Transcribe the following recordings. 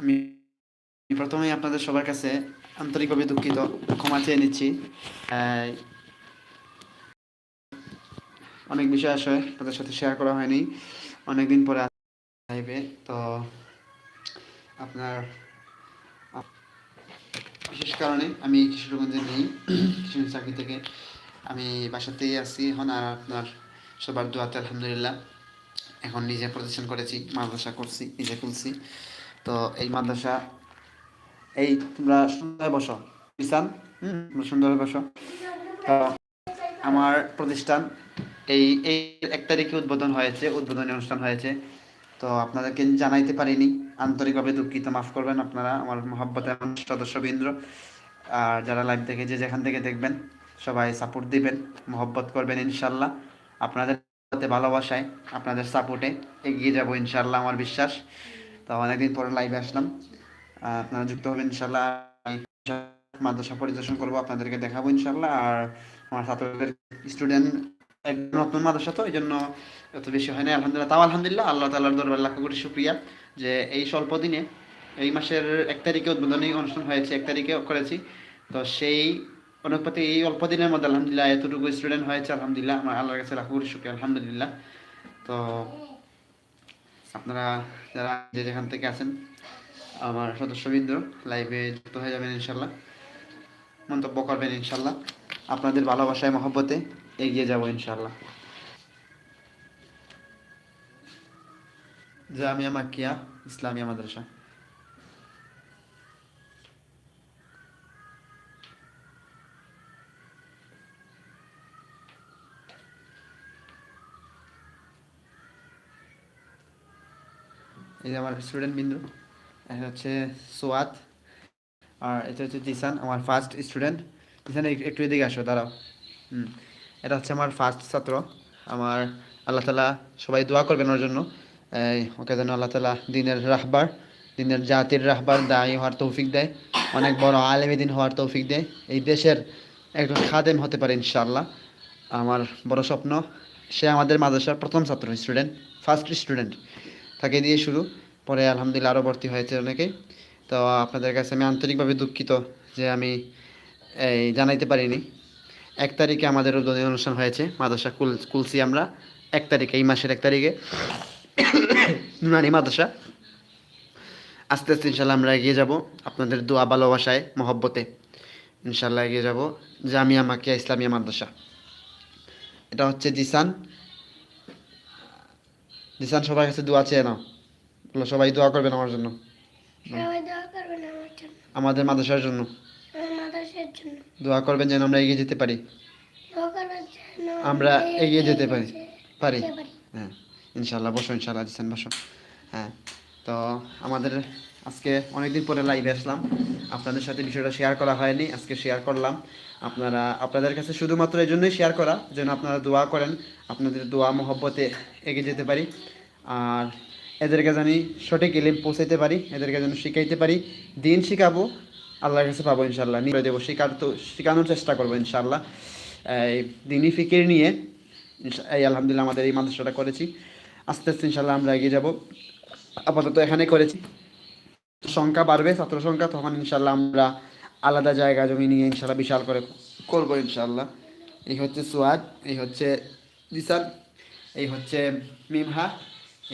আমি প্রথমেই আপনাদের সবার কাছে আন্তরিকভাবে দুঃখিত ক্ষমা চেয়ে নিচ্ছি। অনেক বিষয় আসলে তাদের সাথে শেয়ার করা হয়নি। অনেকদিন পরে লাইভে তো আপনার বিশেষ কারণে আমি কিশোরগঞ্জে নেই। কিশোরগঞ্জ চাকরি থেকে আমি বাসাতেই আছি। এখন আর আপনার সবার দোয়াতে আলহামদুলিল্লাহ। এখন নিজে প্রতিষ্ঠান করেছি, মাদ্রাসা করছি, নিজে খুলছি। তো এই মাদ্রাসা এই তোমরা সুন্দর বসো। ইসান হুম। সুন্দর বসো। তো আমার প্রতিষ্ঠান এই এই এক তারিখে উদ্বোধন হয়েছে উদ্বোধনী অনুষ্ঠান হয়েছে। তো আপনাদেরকে জানাইতে পারিনি আন্তরিকভাবে দুঃখিত মাফ করবেন আপনারা আমার মহাব্বতের সদস্যবৃন্দ। আর যারা লাইভ থেকে যে যেখান থেকে দেখবেন সবাই সাপোর্ট দিবেন মহব্বত করবেন ইনশাল্লাহ আপনাদের ভালোবাসায় আপনাদের সাপোর্টে এগিয়ে যাব ইনশাল্লাহ আমার বিশ্বাস। তো অনেকদিন পরে লাইভে আসলাম। আপনারা যুক্ত হবেন ইনশাল্লাহ মাদ্রাসা পরিদর্শন করব, আপনাদেরকে দেখাবো ইনশাল্লাহ আর আমার ছাত্রদের স্টুডেন্ট একদম নতুন মাদ্রাসা তো এই জন্য এত বেশি হয় না আলহামদুলিল্লাহ। তাও আলহামদুলিল্লাহ, আল্লাহ তাআলার দরবার লাখ কোটি শুক্রিয়া যে এই স্বল্প দিনে এই মাসের এক তারিখে উদ্বোধনী অনুষ্ঠান হয়েছে, এক তারিখে করেছি। তো সেই অনুপাতে এই অল্প দিনের মধ্যে আলহামদুলিল্লাহ এতটুকু স্টুডেন্ট হয়েছে, আলহামদুলিল্লাহ। আমার আল্লাহর কাছে লাখ কোটি শুক্রিয়া, আলহামদুলিল্লাহ। তো আপনারা যারা যে যেখান থেকে আছেন, আমার সদস্যবৃন্দ লাইভে যুক্ত হয়ে যাবেন ইনশাল্লাহ মন্তব্য করবেন ইনশাল্লাহ আপনাদের ভালোবাসায়, মহব্বতে এগিয়ে যাব ইনশাল্লাহ জামিয়া মাকিয়া, ইসলামিয়া মাদ্রাসা। এই যে আমার স্টুডেন্ট বিন্দু, এটা হচ্ছে সোয়াদ আর এটা হচ্ছে জিসান, আমার ফার্স্ট স্টুডেন্ট জিসান একটু এদিকে আসো, দাঁড়াও। হুম, এটা হচ্ছে আমার ফার্স্ট ছাত্র। আমার আল্লাহ তালা সবাই দোয়া করবেন ওর জন্য। ওকে যেন আল্লাহ তালা দিনের রাহবার, দিনের জাতির রাহবার দায়ী হওয়ার তৌফিক দেয়। অনেক বড় আলেমী দিন হওয়ার তৌফিক দেয়। এই দেশের একজন খাদেম হতে পারে, ইনশাআল্লাহ। আমার বড় স্বপ্ন, সে আমাদের মাদ্রাসার প্রথম ছাত্র স্টুডেন্ট ফার্স্ট স্টুডেন্ট তাকে দিয়ে শুরু। পরে আলহামদুলিল্লাহ আরও ভর্তি হয়েছে অনেকে। তো আপনাদের কাছে আমি আন্তরিকভাবে দুঃখিত যে আমি এই জানাইতে পারিনি। এক তারিখে আমাদের উদ্বোধনী অনুষ্ঠান হয়েছে, মাদ্রাসা কুল, কুলসি আমরা। এক তারিখে, এই মাসের এক তারিখে। নুরানি মাদ্রাসা। আস্তে আস্তে ইনশাল্লাহ আমরা এগিয়ে যাব আপনাদের দোয়া, ভালোবাসায়, মহব্বতে। ইনশাল্লাহ এগিয়ে যাব জামিয়া মাকিয়া ইসলামিয়া মাদ্রাসা। এটা হচ্ছে জিসান। জিসান সবার কাছে দোয়া চেয়ে নাও। বলো সবাই দোয়া করবেন আমার জন্য। আমাদের মাদ্রাসার জন্য। দোয়া করবেন যেন আমরা এগিয়ে যেতে পারি। আমরা এগিয়ে যেতে পারি। পারি। হ্যাঁ ইনশাল্লাহ বসো ইনশাল্লাহ দিচ্ছেন বসো। হ্যাঁ। তো আমাদের আজকে অনেকদিন পরে লাইভে আসলাম। আপনাদের সাথে বিষয়টা শেয়ার করা হয়নি, আজকে শেয়ার করলাম। আপনারা, আপনাদের কাছে শুধুমাত্র এই জন্যই শেয়ার করা, যেন আপনারা দোয়া করেন, আপনাদের দোয়া মহব্বতে এগিয়ে যেতে পারি। আর এদেরকে জানি সঠিক ইলিম পৌঁছাইতে পারি, এদেরকে যেন শিখাইতে পারি। দিন শিখাবো, আল্লাহর কাছে পাবো ইনশাল্লাহ নিয়ে দেবো শেখার তো, শেখানোর চেষ্টা করব ইনশাল্লাহ এই দিনই ফিকির নিয়ে এই আলহামদুলিল্লাহ আমাদের এই মাদ্রাসাটা করেছি। আস্তে আস্তে ইনশাল্লাহ আমরা এগিয়ে যাব। আপাতত এখানে করেছি। সংখ্যা বাড়বে, ছাত্র সংখ্যা, তখন ইনশাল্লাহ আমরা আলাদা জায়গা জমি নিয়ে ইনশাল্লাহ বিশাল করে করব ইনশাল্লাহ এই হচ্ছে সোয়াদ, এই হচ্ছে জিসান, এই হচ্ছে মিমহা,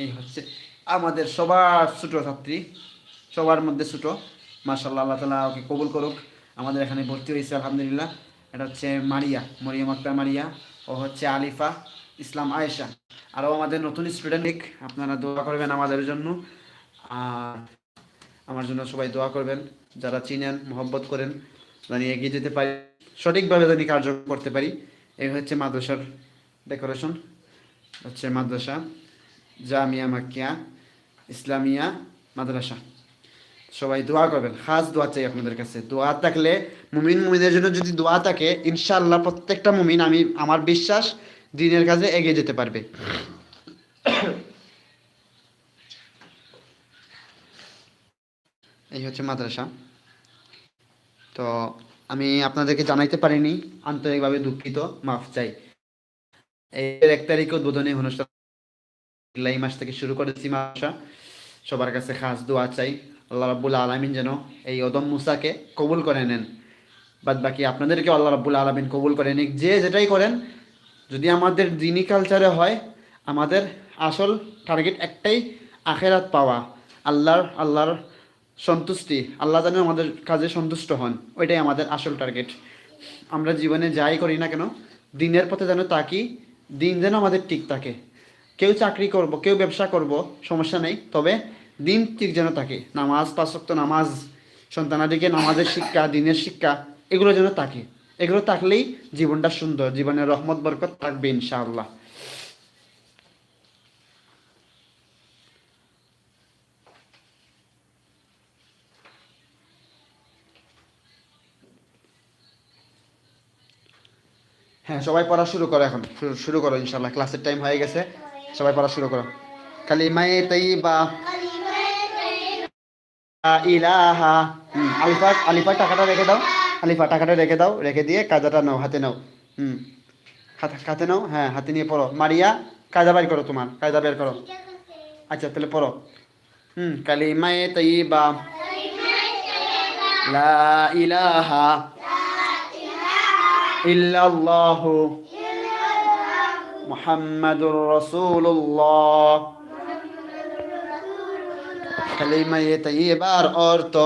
এই হচ্ছে আমাদের সবার ছোটো ছাত্রী, সবার মধ্যে ছোটো। মার্শাল্লাহ আল্লাহ তালা ওকে কবুল করুক। আমাদের এখানে ভর্তি হয়েছে, আলহামদুলিল্লাহ। এটা হচ্ছে মারিয়া, মরিয়াম আক্তার মারিয়া। ও হচ্ছে আলিফা। ইসলাম আয়েশা। আরও আমাদের নতুন স্টুডেন্ট আপনারা দোয়া করবেন আমাদের জন্য। আর আমার জন্য সবাই দোয়া করবেন, যারা চিনেন, মোহব্বত করেন, জানি এগিয়ে যেতে পারি, সঠিকভাবে জানি কার্য করতে পারি। এই হচ্ছে মাদ্রাসার ডেকোরেশন হচ্ছে মাদ্রাসা জামিয়া মাকিয়া ইসলামিয়া মাদ্রাসা। সবাই দোয়া করবেন, খাস দোয়া চাই আপনাদের কাছে। দোয়া থাকলে মুমিন মুমিনের জন্য যদি দোয়া থাকে, ইনশাআল্লাহ প্রত্যেকটা মুমিন, আমি, আমার বিশ্বাস দিনের কাজে এগিয়ে যেতে পারবে। এই হচ্ছে মাদ্রাসা। তো আমি আপনাদেরকে জানাইতে পারিনি, আন্তরিকভাবে দুঃখিত, মাফ চাই। এর এক তারিখে উদ্বোধনী অনুষ্ঠান মাস থেকে শুরু করেছি মাসা সবার কাছে খাস দোয়া চাই। আল্লাহ রাব্বুল আলমিন যেন এই ওদম মুসাকে কবুল করে নেন। বাদ বাকি আপনাদেরকে আল্লাহ রাব্বুল আলমিন কবুল করে নিক। যে যেটাই করেন যদি আমাদের দিনী কালচারে হয়, আমাদের আসল টার্গেট একটাই আখেরাত পাওয়া, আল্লাহর আল্লাহর সন্তুষ্টি, আল্লাহ যেন আমাদের কাজে সন্তুষ্ট হন, ওইটাই আমাদের আসল টার্গেট আমরা জীবনে যাই করি না কেন, দিনের পথে যেন তাকি, দিন যেন আমাদের ঠিক থাকে। কেউ চাকরি করব, কেউ ব্যবসা করব, সমস্যা নেই, তবে দিন ঠিক যেন থাকে নামাজ পাঁচক্ত নামাজ, সন্তানাদিকে নামাজের শিক্ষা, দিনের শিক্ষা, এগুলো যেন থাকে এগুলো থাকলেই জীবনটা সুন্দর জীবনের রহমত বরকত থাকবে ইনশাআল্লাহ। হ্যাঁ সবাই পড়া শুরু করো এখন। শুরু- করো ইনশাল্লাহ ক্লাসের টাইম হয়ে গেছে। সবাই পড়া শুরু করো। কালিমায়ে তাইবা ইলাহা। আলিফা আলিফা টাকাটা রেখে দাও। আলিফা টাকাটা রেখে দাও, রেখে দিয়ে কাজাটা নাও, হাতে নাও। হুম। হাতে নাও হ্যাঁ হাতে নিয়ে পড়ো। মারিয়া, কাজা বের করো তোমার, কাজা বের করো। আচ্ছা তাহলে পড়ো। হুম, কালিমায়ে তাইবা লা ইলাহা ইল্লাল্লাহু মুহাম্মাদুর রাসূলুল্লাহ। কালিমায়ে তাইয়্যিবার অর্থ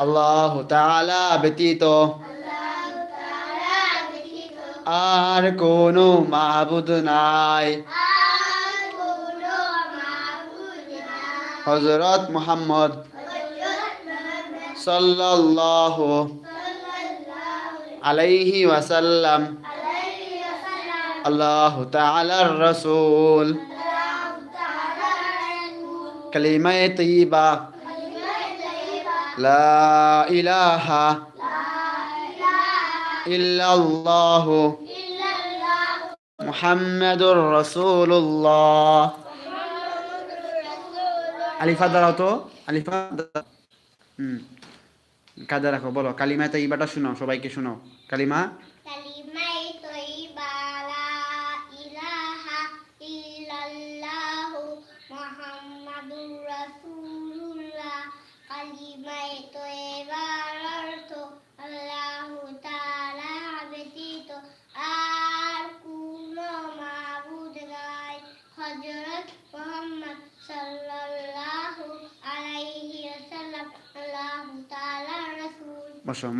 আল্লাহ তাআলা ব্যতীত আর কোনো মাহবুদ নাই হযরত মুহাম্মদ সাল্লাল্লাহু আলাইহি ওয়াসাল্লাম আল্লাহ তাআলার রাসূল কালিমায়ে তাইয়্যিবা লা ইলাহা ইল্লাল্লাহ মুহাম্মাদুর রাসূলুল্লাহ আলিফা দাঁড়াও তো, আলিফা। হুম কাজে রাখো, বলো কালিমা তাইবাটা শোনাও সবাইকে শোনাও কালিমা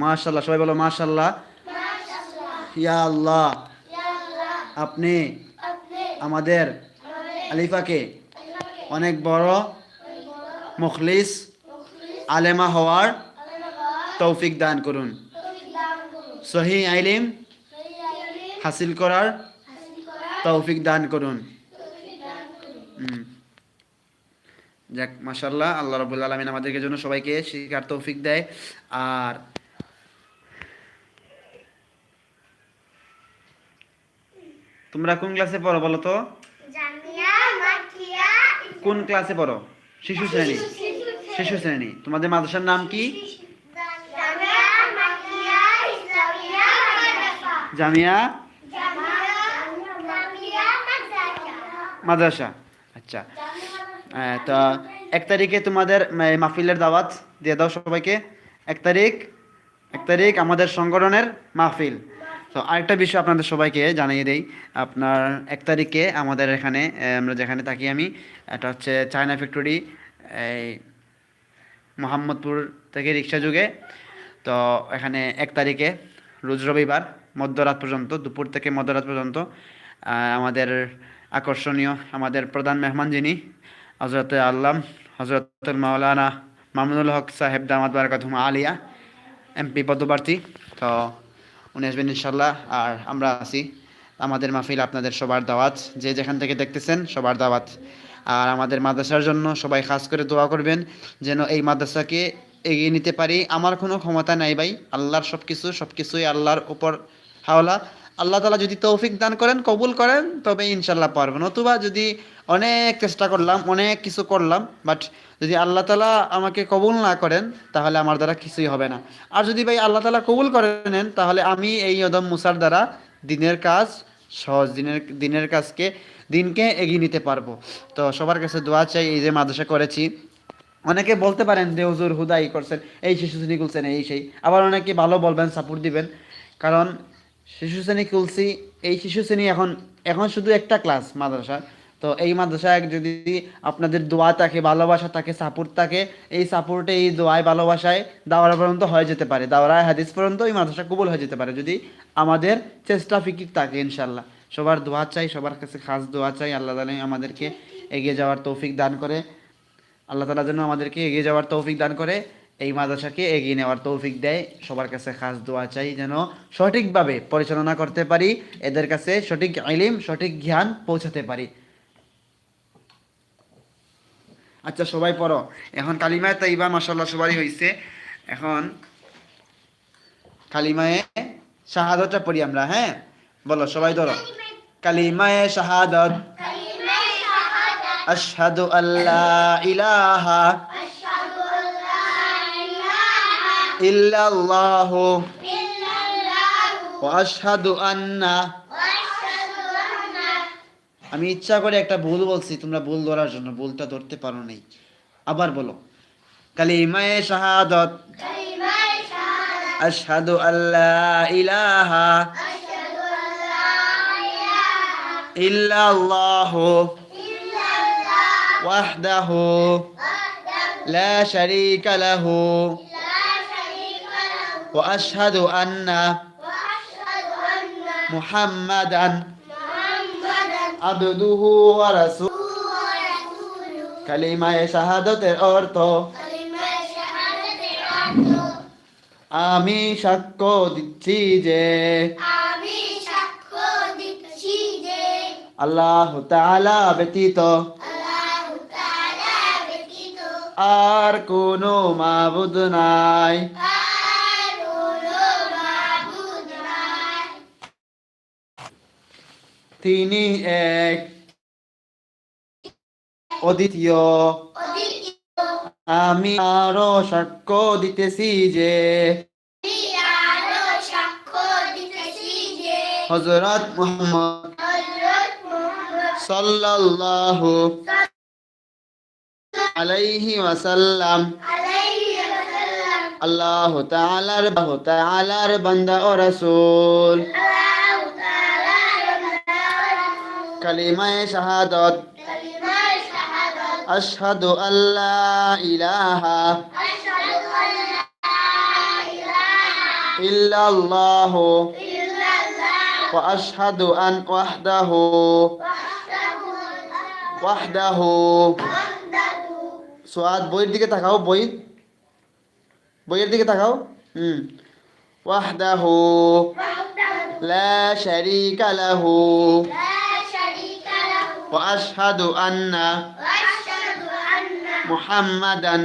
মাশাল্লাহ সবাই বলো মাশাল্লাহ ইয়া আল্লাহ। আপনি আমাদের আলিফাকে অনেক বড় মুখলিস, আলেমা হওয়ার তৌফিক দান করুন। সহি আইলিম হাসিল করার তৌফিক দান করুন। যাক মাশাল্লাহ আল্লাহ রবুল্লা আলমিন আমাদেরকে জন্য সবাইকে শিকার তৌফিক দেয়। আর তোমরা কোন ক্লাসে পড়ো বলো তো? কোন ক্লাসে পড়ো? শিশু শ্রেণি। শিশু শ্রেণি। তোমাদের মাদ্রাসার নাম কি? জামিয়া? মাদ্রাসা। আচ্ছা। তো এক তারিখে তোমাদের মাহফিলের দাওয়াত দিয়ে দাও সবাইকে। এক তারিখ এক তারিখ আমাদের সংগঠনের মাহফিল। তো আরেকটা বিষয় আপনাদের সবাইকে জানিয়ে দেই। আপনার এক তারিখে আমাদের এখানে আমরা যেখানে থাকি আমি, এটা হচ্ছে চায়না ফ্যাক্টরি, এই মোহাম্মদপুর থেকে রিক্সা যুগে। তো এখানে এক তারিখে রোজ রবিবার মধ্যরাত পর্যন্ত, দুপুর থেকে মধ্যরাত পর্যন্ত আমাদের আকর্ষণীয় আমাদের প্রধান মেহমান যিনি হজরত আল্লাম হজরতুল মাওলানা মামুনুল হক সাহেব দামাদ বারকাতুম আলিয়া, এমপি পদপ্রার্থী। তো উনি আসবেন ইনশাল্লাহ আর আমরা আছি আমাদের মাহফিল আপনাদের সবার দাওয়াত। যে যেখান থেকে দেখতেছেন সবার দাওয়াত। আর আমাদের মাদ্রাসার জন্য সবাই খাস করে দোয়া করবেন, যেন এই মাদ্রাসাকে এগিয়ে নিতে পারি। আমার কোনো ক্ষমতা নাই ভাই। আল্লাহর সব কিছু সব কিছুই আল্লাহর উপর হাওলা। আল্লাহ তালা যদি তৌফিক দান করেন, কবুল করেন, তবে ইনশাল্লাহ পারব। নতুবা যদি অনেক চেষ্টা করলাম, অনেক কিছু করলাম বাট যদি আল্লাহ তালা আমাকে কবুল না করেন, তাহলে আমার দ্বারা কিছুই হবে না। আর যদি ভাই আল্লাহ তালা কবুল করে নেন, তাহলে আমি এই অদম মুসার দ্বারা দিনের কাজ, সহজ দিনের দিনের কাজকে, দিনকে এগিয়ে নিতে পারব। তো সবার কাছে দোয়া চাই, এই যে মাদ্রাসা করেছি। অনেকে বলতে পারেন যে, হুজুর হুদাই করছেন, এই শিশু খুলছেন, এই সেই। আবার অনেকে ভালো বলবেন, সাপোর্ট দিবেন। কারণ শিশু শ্রেণি খুলছি, এই শিশু শ্রেণি এখন এখন শুধু একটা ক্লাস মাদ্রাসা। তো এই মাদ্রাসায় যদি আপনাদের দোয়া থাকে, ভালোবাসা থাকে সাপোর্ট থাকে, এই সাপোর্টে এই দোয়ায়, ভালোবাসায় দাওয়ারা পর্যন্ত হয়ে যেতে পারে। দাওয়ারায় হাদিস পর্যন্ত এই মাদ্রাসা কবুল হয়ে যেতে পারে, যদি আমাদের চেষ্টা ফিকির থাকে ইনশাল্লাহ সবার দোয়া চাই, সবার কাছে খাস দোয়া চাই, আল্লাহ তালা আমাদেরকে এগিয়ে যাওয়ার তৌফিক দান করে। আল্লাহ তালা যেন আমাদেরকে এগিয়ে যাওয়ার তৌফিক দান করে। এই মাদ্রাসাকে এগিয়ে নেওয়ার তৌফিক দেয়। সবার কাছে খাস দোয়া চাই যেন সঠিকভাবে পরিচালনা করতে পারি এদের কাছে সঠিক আইলিম সঠিক জ্ঞান পৌঁছাতে পারি। আচ্ছা সবাই পড়ো। এখন কালিমায় তাইবা মাসাল্লাহ সবারই হয়েছে এখন কালিমায়ে শাহাদতটা পড়ি আমরা হ্যাঁ? বলো সবাই ধরো। কালিমায়ে শাহাদত। আশহাদু আল্লাহ ইলাহা ওয়া আশহাদু আন্না আমি ইচ্ছা করে একটা ভুল বলছি তোমরা ভুল ধরার জন্য ভুলটা ধরতে পারো নাই। আবার বলো কালিমায়ে শাহাদত আশহাদু আল্লাহ ইলাহা ইল্লাল্লাহু ওয়াহদাহু লা শারীকা লাহু কালিমায়ে শাহাদাতের অর্থ কালিমায়ে শাহাদাতের অর্থ আমি সাক্ষ্য দিচ্ছি যে আল্লাহ তাআলা ব্যতীত আর কোনো মাবুদ নাই তিনি এক অদ্বিতীয়। আমি আরও সাক্ষ্য দিতেছি যে হজরত মুহাম্মদ সাল্লাল্লাহু আলাইহি ওয়াসাল্লাম আল্লাহ তাআলার বান্দা ও রাসূল। কালিমায়ে শাহাদাত। আশহাদু আল্লাহ ইলাহা। ইল্লাল্লাহু। ওয়া আশহাদু আন ওয়াহদাহু। ওয়াহদাহু সোয়াদ বইয়ের দিকে তাকাও বই। বইয়ের দিকে তাকাও। হুম। ওয়াহদাহু। লা শারীকা লাহু। ওয়া আন্না মুহাম্মাদান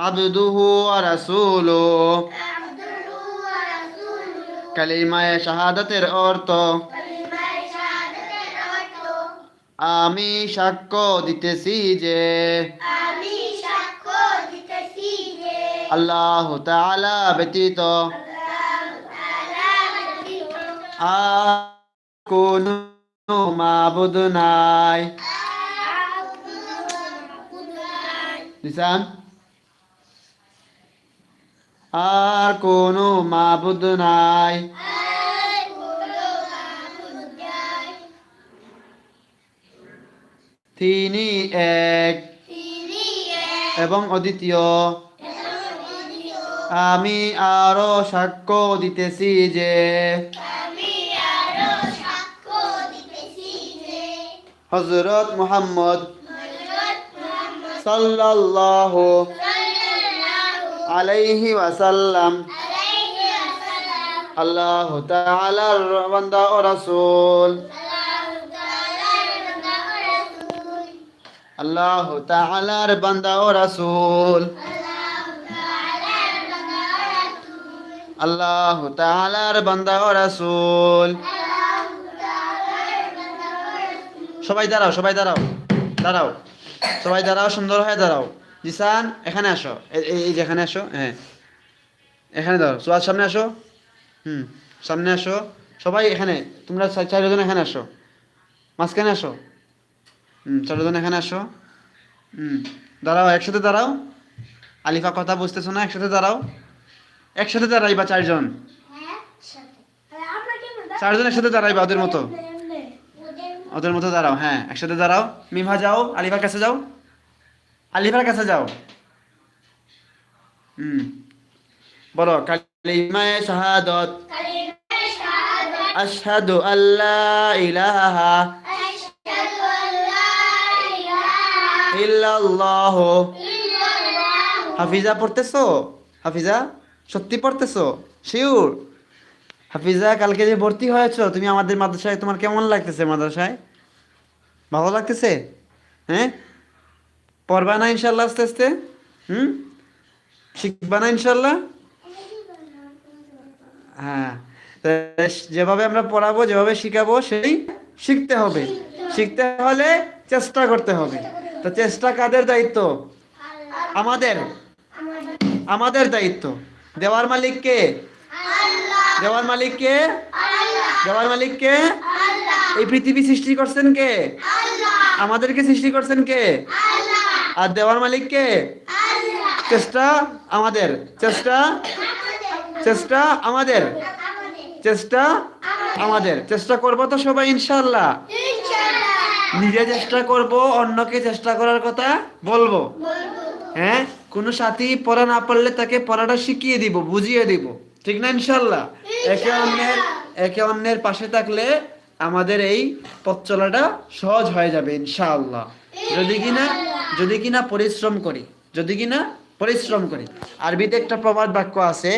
আবদুহু ওয়া রাসূলুহু কালিমায়ে শাহাদাতের অর্থ আমি সাক্ষ্য দিতেছি যে আমি সাক্ষ্য দিতেছি যে আল্লাহ তাআলা ব্যতীত আর কোনো আর কোন মাবুদ নাই তিনি এক। এবং অদ্বিতীয়। আমি আরও সাক্ষ্য দিতেছি যে হজরত মুহাম্মদ সাল্লাল্লাহু আলাইহি ওয়াসাল্লাম আল্লাহ তাআলার বান্দা ও রাসূল আল্লাহ তাআলার বান্দা ও রাসূল আল্লাহ তাআলার বান্দা ও রাসূল সবাই দাঁড়াও সবাই দাঁড়াও দাঁড়াও সবাই দাঁড়াও সুন্দর হয়ে দাঁড়াও। জিসান এখানে আসো এই- যে এখানে আসো হ্যাঁ। এখানে দাঁড়াও সোয়াদ সামনে আসো। হুম সামনে আসো। সবাই এখানে তোমরা চারজন এখানে আসো। মাঝখানে আসো। হুম চারজন এখানে আসো। হুম দাঁড়াও একসাথে দাঁড়াও। আলিফা কথা বুঝতেছো না একসাথে দাঁড়াও। একসাথে দাঁড়াইবা চারজন। হ্যাঁ চারজন একসাথে দাঁড়াইবা ওদের মতো। ওদের মতো দাঁড়াও হ্যাঁ একসাথে দাঁড়াও। মিমা যাও, আলিফার কাছে যাও। আলিফার কাছে যাও। হুম। বলো, কালিমায়ে শাহাদত। আশহাদু ইলাহা ইল্লাল্লাহ। হাফিজা পড়তেছো? হাফিজা, সত্যি পড়তেছো? শিওর? হাফিজা, কালকে যে ভর্তি হয়েছো, তুমি আমাদের মাদ্রাসায় তোমার কেমন লাগতেছে মাদ্রাসায়? ভালো লাগতেছে? হ্যাঁ? পড়বা না ইনশাল্লাহ আস্তে আস্তে? হুম? শিখবা না ইনশাল্লাহ? হ্যাঁ। যেভাবে আমরা পড়াবো, যেভাবে শিখাবো, সেই শিখতে হবে। শিখতে হলে চেষ্টা করতে হবে। তো চেষ্টা কাদের দায়িত্ব? আমাদের। আমাদের দায়িত্ব। দেওয়ার মালিক কে? আল্লাহ দেওয়ার মালিক কে দেওয়ার মালিক কে এই পৃথিবী সৃষ্টি করছেন কে? আমাদেরকে সৃষ্টি করছেন কে? আর দেওয়ার মালিক কে চেষ্টা আমাদের। চেষ্টা? চেষ্টা আমাদের। চেষ্টা আমাদের। চেষ্টা করব তো সবাই ইনশাল্লাহ ইনশাআল্লাহ। নিজে চেষ্টা করব অন্যকে চেষ্টা করার কথা বলব। হ্যাঁ? কোনো সাথী পড়া না পারলে তাকে পড়াটা শিখিয়ে দিব বুঝিয়ে দিব। ঠিক না ইনশাল্লাহ একে অন্যের একে অন্যের পাশে থাকলে আমাদের এই পথ চলাটা সহজ হয়ে যাবে ইনশাআল্লাহ। যদি কিনা যদি কিনা পরিশ্রম করি যদি কিনা পরিশ্রম করি। আরবিতে একটা প্রবাদ বাক্য আছে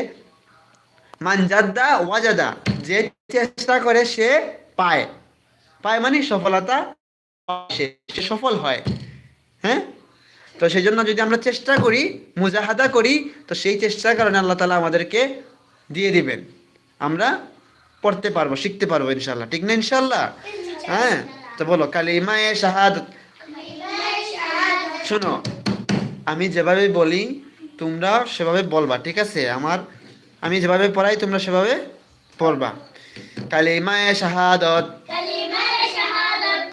মানজাদ্দা ওয়াজাদা যে চেষ্টা করে সে পায়। পায় মানে সফলতা সে সে সফল হয়। হ্যাঁ? তো সেই জন্য যদি আমরা চেষ্টা করি মুজাহাদা করি তো সেই চেষ্টার কারণে আল্লাহ তালা আমাদেরকে দিয়ে দিবেন। আমরা পড়তে পারব শিখতে পারব ইনশাল্লাহ ঠিক না ইনশাল্লাহ হ্যাঁ তো বলো কালিমায়ে শাহাদ শোনো আমি যেভাবে বলি তোমরা সেভাবে বলবা ঠিক আছে? আমার আমি যেভাবে পড়াই তোমরা সেভাবে পড়বা। কালিমায়ে শাহাদত।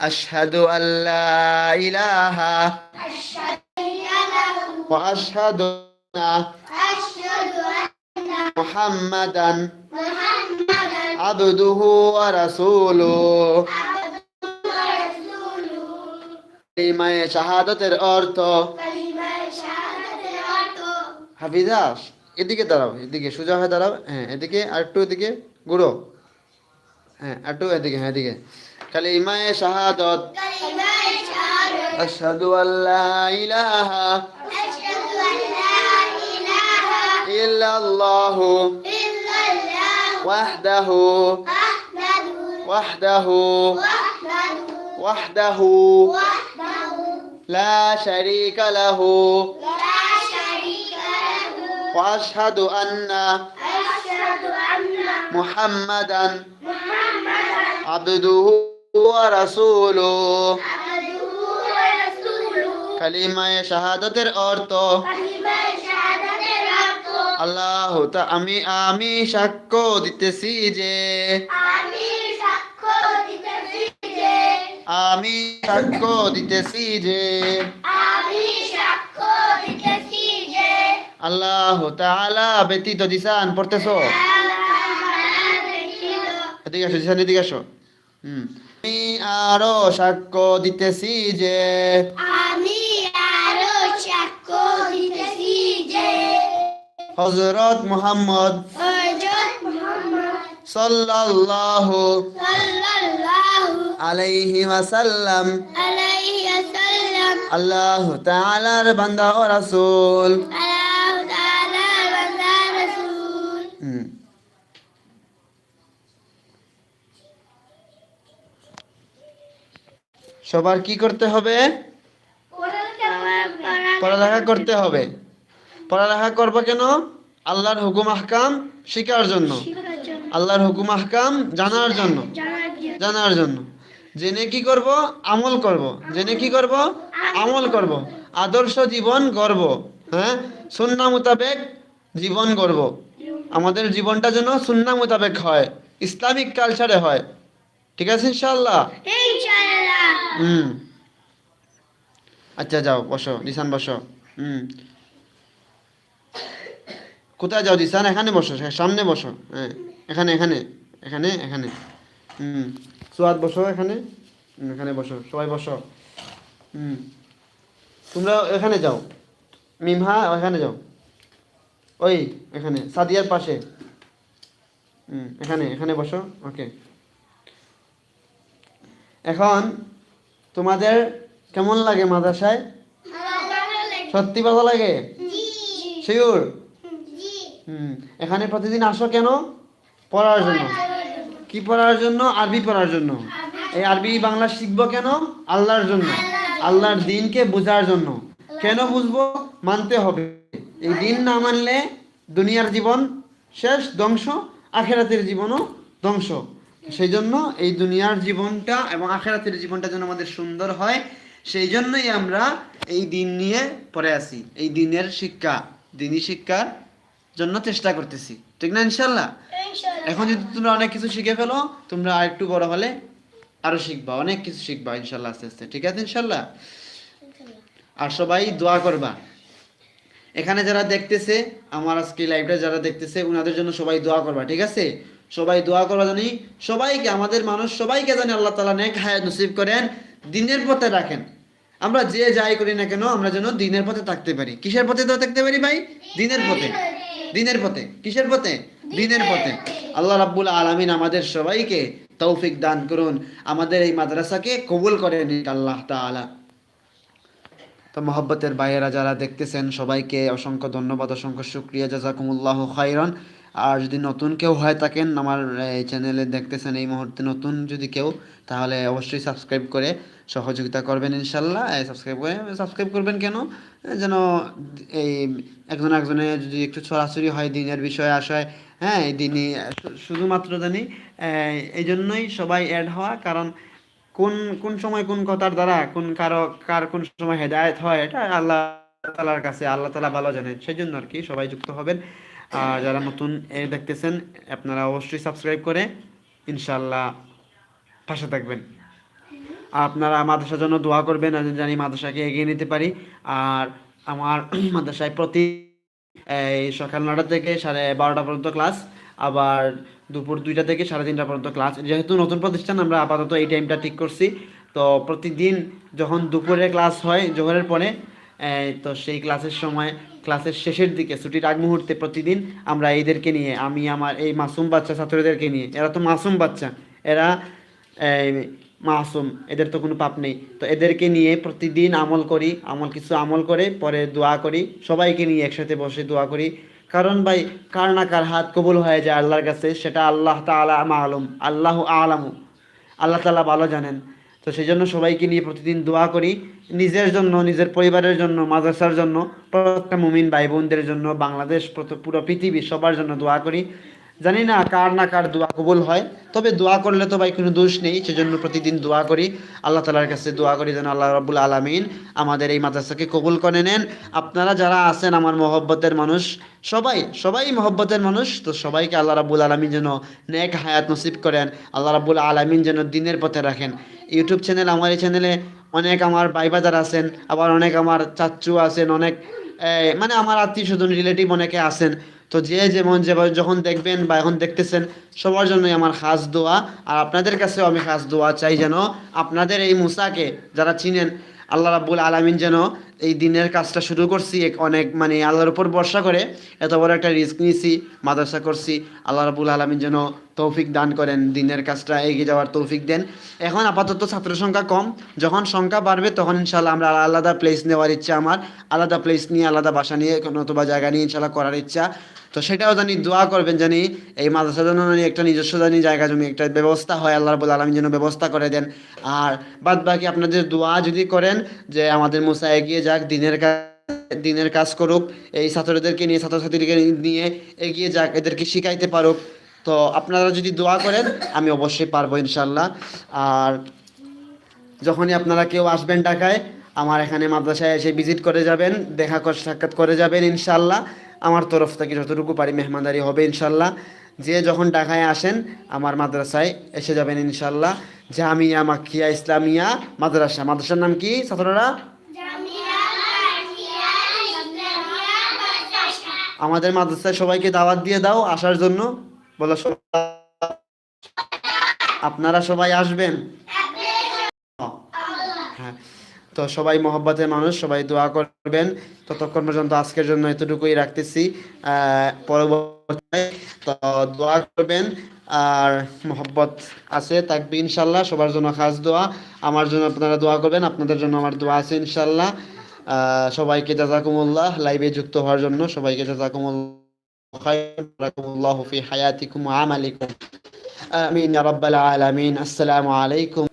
আশহাদু আল্লাহ ইলাহা। ওয়া আশহাদু আশহাদু ওয়া রাসূলুহু আবদুহু কালিমায়ে শাহাদাতের অর্থ কালিমা শাহাদাতের অর্থ হাফিজা এদিকে দাঁড়াও এদিকে সোজা হয়ে দাঁড়াও। হ্যাঁ এদিকে আর একটু এদিকে ঘুরো। হ্যাঁ একটু এদিকে হ্যাঁ এদিকে। খালি কালিমায়ে শাহাদত আশহাদু আল্লাহ ইলাহা إلا الله إلا الله. وحده وحده وحده. وحده لا شريك له لا شريك له. وأشهد أن أشهد أن محمدا محمدا عبده ورسوله. كلمة شهادة الأرض. كلمة আল্লাহ তা আমি আমি সাক্ষ্য দিতেছি যে আমি সাক্ষ্য দিতেছি যে আমি সাক্ষ্য দিতেছি যে আমি সাক্ষ্য দিতেছি যে আল্লাহ তাআলা ব্যতীত দিসান পড়তেছো? এদিকে আসো দিসান এদিকে আসো। হুম। আমি আরও সাক্ষ্য দিতেছি যে আমি হযরত মোহাম্মদ সাল্লাল্লাহু আলাইহি ওয়াসাল্লাম আল্লাহ তাআলার বান্দা ও রাসূল। সবার কি করতে হবে? পড়ালেখা করতে হবে। পড়ালেখা করব কেন? আল্লাহর হুকুম আহকাম শিকার জন্য। আল্লাহর হুকুম আহকাম জানার জন্য। জানার জন্য। জেনে কি করব? আমল করব। জেনে কি করব? আমল করব। আদর্শ জীবন গর্ব হ্যাঁ? সুন্না মোতাবেক জীবন গর্ব আমাদের জীবনটা যেন সুন্না মোতাবেক হয়। ইসলামিক কালচারে হয়। ঠিক আছে ইনশাল্লাহ ইনশাআল্লাহ। হুম। আচ্ছা যাও বসো দিশান বসো। হুম। কোথায় যাও দিশান এখানে বসো সামনে বসো। হ্যাঁ এখানে এখানে এখানে এখানে। হুম সোয়াদ বসো এখানে। এখানে বসো সবাই বসো। হুম তোমরা এখানে যাও। মিমহা এখানে যাও। ওই এখানে সাদিয়ার পাশে। হুম এখানে এখানে বসো ওকে। এখন তোমাদের কেমন লাগে মাদ্রাসায়? সত্যি ভালো লাগে? শিওর? হুম, এখানে প্রতিদিন আসো কেন? পড়ার জন্য। কি পড়ার জন্য? আরবি পড়ার জন্য। এই আরবি বাংলা শিখব কেন? আল্লাহর জন্য। আল্লাহর দিনকে বোঝার জন্য। কেন বুঝব? মানতে হবে। এই দিন না মানলে দুনিয়ার জীবন শেষ, ধ্বংস, আখেরাতের জীবনও ধ্বংস। সেই জন্য এই দুনিয়ার জীবনটা এবং আখেরাতের জীবনটা যেন আমাদের সুন্দর হয় সেই জন্যই আমরা এই দিন নিয়ে পড়ে আসি এই দিনের শিক্ষা, দিনী শিক্ষার জন্য চেষ্টা করতেছি। ঠিক না ইনশাল্লাহ? এখন যদি তোমরা অনেক কিছু শিখে ফেলো তোমরা আর একটু বড় হলে আরও শিখবা অনেক কিছু শিখবা ইনশাল্লাহ আস্তে আস্তে। ঠিক আছে ইনশাল্লাহ? আর সবাই দোয়া করবা। এখানে যারা দেখতেছে আমার আজকে লাইভটা যারা দেখতেছে ওনাদের জন্য সবাই দোয়া করবা ঠিক আছে? সবাই দোয়া করবা জানি সবাইকে আমাদের মানুষ সবাইকে জানি আল্লাহ তালা নেক হায়াত নসিব করেন দিনের পথে রাখেন। আমরা যে যাই করি না কেন আমরা যেন দিনের পথে থাকতে পারি। কিসের পথে তো থাকতে পারি ভাই? দিনের পথে। দিনের পথে কিসের পথে? দিনের পথে। আল্লাহ রাব্বুল আলামিন আমাদের সবাইকে তৌফিক দান করুন। আমাদের এই মাদ্রাসাকে কবুল করে নিন আল্লাহ তাআলা। তো মহব্বতের ভাইয়েরা যারা দেখতেছেন সবাইকে অসংখ্য ধন্যবাদ অসংখ্য শুক্রিয়া জাজাকুমুল্লাহ খাইরন আর যদি নতুন কেউ হয়ে থাকেন আমার এই চ্যানেলে দেখতেছেন এই মুহূর্তে নতুন যদি কেউ তাহলে অবশ্যই সাবস্ক্রাইব করে সহযোগিতা করবেন ইনশাল্লাহ। সাবস্ক্রাইব করে সাবস্ক্রাইব করবেন কেন? যেন এই একজন একজনে যদি একটু ছড়াছড়ি হয়, দিনের বিষয়ে আসায় হ্যাঁ এই দিনই শুধুমাত্র জানি এই জন্যই সবাই অ্যাড হওয়া, কারণ কোন কোন সময় কোন কথার দ্বারা, কোন কারও, কার কোন সময় হেদায়েত হয়, এটা আল্লাহ তালার কাছে, আল্লাহ তালা ভালো জানেন সেই জন্য আর কি সবাই যুক্ত হবেন। আর যারা নতুন এ দেখতেছেন, আপনারা অবশ্যই সাবস্ক্রাইব করে ইনশাল্লাহ পাশে থাকবেন। আপনারা মাদ্রাসার জন্য দোয়া করবেন জানি মাদ্রাসাকে এগিয়ে নিতে পারি। আর আমার মাদ্রাসায় প্রতি, এই সকাল নটা থেকে সাড়ে বারোটা পর্যন্ত ক্লাস, আবার দুপুর দুইটা থেকে সাড়ে তিনটা পর্যন্ত ক্লাস। যেহেতু নতুন প্রতিষ্ঠান, আমরা আপাতত এই টাইমটা ঠিক করছি। তো প্রতিদিন যখন দুপুরে ক্লাস হয়, জোহরের পরে তো সেই ক্লাসের সময়, ক্লাসের শেষের দিকে, ছুটির আগ মুহূর্তে প্রতিদিন আমরা এদেরকে নিয়ে, আমি, আমার এই মাসুম বাচ্চা ছাত্রদেরকে নিয়ে, এরা তো মাসুম বাচ্চা, এরা মাসুম, এদের তো কোনো পাপ নেই। তো এদেরকে নিয়ে প্রতিদিন আমল করি, আমল কিছু আমল করে, পরে দোয়া করি, সবাইকে নিয়ে একসাথে বসে দোয়া করি। কারণ ভাই, কার না কার হাত কবুল হয়ে যায় আল্লাহর কাছে, সেটা আল্লাহ তালা আলম আল্লাহ আলামু। আল্লাহ তালা ভালো জানেন। তো সেই জন্য সবাইকে নিয়ে প্রতিদিন দোয়া করি, নিজের জন্য, নিজের পরিবারের জন্য, মাদ্রাসার জন্য, প্রত্যেকটা মুমিন ভাই বোনদের জন্য, বাংলাদেশ, পুরো পৃথিবী সবার জন্য দোয়া করি। জানি না কার না কার দোয়া কবুল হয়, তবে দোয়া করলে তো ভাই কোনো দোষ নেই, সেজন্য প্রতিদিন দোয়া করি। আল্লাহ তালার কাছে দোয়া করি যেন আল্লাহ রাবুল আলমিন আমাদের এই মাদ্রাসাকে কবুল করে নেন। আপনারা যারা আছেন আমার মহব্বতের মানুষ, সবাই সবাই মহব্বতের মানুষ, তো সবাইকে আল্লাহ রাবুল আলমিন যেন নেক হায়াত নসিব করেন, আল্লাহ রাবুল আলমিন যেন দিনের পথে রাখেন। ইউটিউব চ্যানেল, আমার এই চ্যানেলে অনেক আমার ভাই বাজার আছেন, আবার অনেক আমার চাচ্চু আছেন, অনেক মানে আমার আত্মীয় স্বজন, রিলেটিভ অনেকে আছেন। তো যে যেমন যেভাবে যখন দেখবেন বা এখন দেখতেছেন, সবার জন্যই আমার খাস দোয়া। আর আপনাদের কাছেও আমি খাস দোয়া চাই যেন আপনাদের এই মুসাকে যারা চিনেন, আল্লাহ রাবুল আলমিন যেন এই দিনের কাজটা শুরু করছি অনেক মানে আল্লাহর উপর ভরসা করে এত বড় একটা রিস্ক নিয়েছি, মাদ্রাসা করছি, আল্লাহ রাব্বুল আলামিন যেন তৌফিক দান করেন, দিনের কাজটা এগিয়ে যাওয়ার তৌফিক দেন। এখন আপাতত ছাত্র সংখ্যা কম, যখন সংখ্যা বাড়বে তখন ইনশাল্লাহ আমরা আলাদা প্লেস নেওয়ার ইচ্ছা আমার, আলাদা প্লেস নিয়ে, আলাদা বাসা নিয়ে, নতুবা জায়গা নিয়ে ইনশাল্লাহ করার ইচ্ছা। তো সেটাও জানি, দোয়া করবেন জানি, এই মাদ্রাসা জন্য জানি একটা নিজস্ব জানি জায়গা জমি, একটা ব্যবস্থা হয়, আল্লাহ রাবুল আলমী যেন ব্যবস্থা করে দেন। আর বাদ বাকি আপনাদের দোয়া যদি করেন যে আমাদের মুসা এগিয়ে যাক, দিনের কাজ দিনের কাজ করুক, এই ছাত্রদেরকে নিয়ে, ছাত্রছাত্রীদেরকে নিয়ে এগিয়ে যাক, এদেরকে শিখাইতে পারুক। তো আপনারা যদি দোয়া করেন, আমি অবশ্যই পারব ইনশাল্লাহ আর যখনই আপনারা কেউ আসবেন ঢাকায়, আমার এখানে মাদ্রাসায় এসে ভিজিট করে যাবেন, দেখা সাক্ষাৎ করে যাবেন ইনশাল্লাহ আমার তরফ থেকে যতটুকু পারি মেহমানদারি হবে ইনশাল্লাহ যে যখন ঢাকায় আসেন, আমার মাদ্রাসায় এসে যাবেন ইনশাল্লাহ জামিয়া মাখিয়া ইসলামিয়া মাদ্রাসা, মাদ্রাসার নাম কি ছাত্ররা? আমাদের মাদ্রাসায় সবাইকে দাওয়াত দিয়ে দাও আসার জন্য। বলো আপনারা সবাই আসবেন? হ্যাঁ। তো সবাই মহব্বতের মানুষ সবাই দোয়া করবেন। ততক্ষণ পর্যন্ত আজকের জন্য এতটুকুই রাখতেছি। আহ, পরবর্তীতে তো দোয়া করবেন। আর মহব্বত আছে থাকবে ইনশাল্লাহ। সবার জন্য খাস দোয়া। আমার জন্য আপনারা দোয়া করবেন আপনাদের জন্য আমার দোয়া আছে ইনশাল্লাহ। সবাইকে জাজাকুমুল্লাহ লাইভে যুক্ত হওয়ার জন্য সবাইকে জাজাকুমুল্লাহ আমিন আসসালামু আলাইকুম